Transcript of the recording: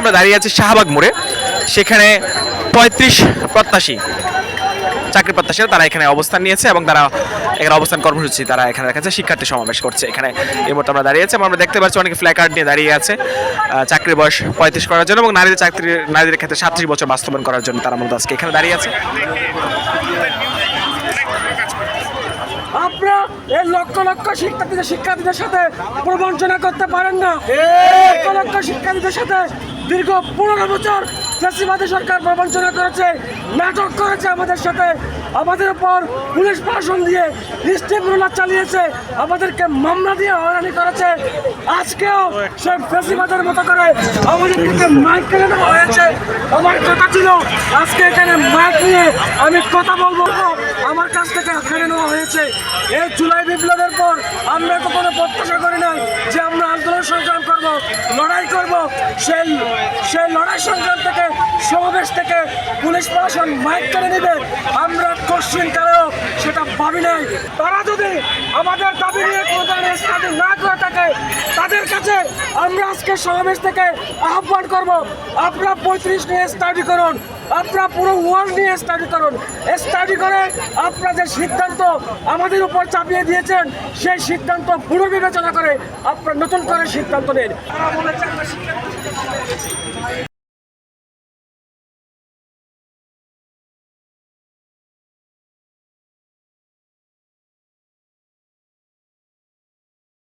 আমরা দাঁড়িয়ে আছি শাহবাগ মোড়ে। সেখানে পঁয়ত্রিশ প্রত্যাশী চাকরি প্রত্যাশীরা তারা এখানে অবস্থান নিয়েছে এবং তারা এখানে অবস্থান কর্মসূচি তারা এখানে দেখাচ্ছে শিক্ষার্থী সমাবেশ করছে। এখানে এই মুহূর্তে আমরা দাঁড়িয়ে আছি আমরা দেখতে পাচ্ছি অনেকে ফ্ল্যাকার্ড নিয়ে দাঁড়িয়ে আছে। চাকরি বয়স পঁয়ত্রিশ করার জন্য এবং নারীদের চাকরি নারীদের ক্ষেত্রে সাতত্রিশ বছর বাস্তবায়ন করার জন্য তারা মূলত আজকে এখানে দাঁড়িয়ে আছে। আপনারা এই লক্ষ লক্ষ শিক্ষার্থীদের শিক্ষার্থীদের সাথে প্রবঞ্চনা করতে পারেন না। লক্ষ লক্ষ শিক্ষার্থীদের সাথে দীর্ঘ পনেরো বছর ফ্যাসিবাদী সরকার প্রবঞ্চনা করেছে নাটক করেছে আমাদের সাথে। আমাদের উপর পুলিশ প্রশাসন দিয়ে স্টেপ রোলার চালিয়েছে আমাদেরকে মামলা দিয়ে হয়রানি করেছে। আজকেও সেই ফ্যাসিবাদের মতো করে আমাদেরকে মাইক নেওয়া হয়েছে। আমার কথা ছিল আজকে এখানে মাইক আমি কথা বলব আমার কাছ থেকে কেড়ে নেওয়া হয়েছে। এই জুলাই বিপ্লবের পর আমরা কখনো প্রত্যাশা করি নাই যে আমরা আন্দোলন সংগ্রাম করব, লড়াই করব। সেই সেই লড়াই সংগ্রাম থেকে, সমাবেশ থেকে পুলিশ প্রশাসন মাইক করে নেবে। আমরা কোশ্চিন কালেও সেটা ভাবি নাই। তারা যদি আমাদের দাবি নিয়ে কোনো ধরনের স্টাডি না করে থাকে, তাদের কাছে আমরা আজকে সমাবেশ থেকে আহ্বান করব। আপনারা পঁয়ত্রিশ নিয়ে স্টাডি করুন। আপনারা পুরো ওয়ার্ল্ড নিয়ে স্টাডি করুন। স্টাডি করে আপনারা যে সিদ্ধান্ত আমাদের উপর চাপিয়ে দিয়েছেন, সেই সিদ্ধান্ত পুরো বিবেচনা করে আপনারা নতুন করে সিদ্ধান্ত নেন।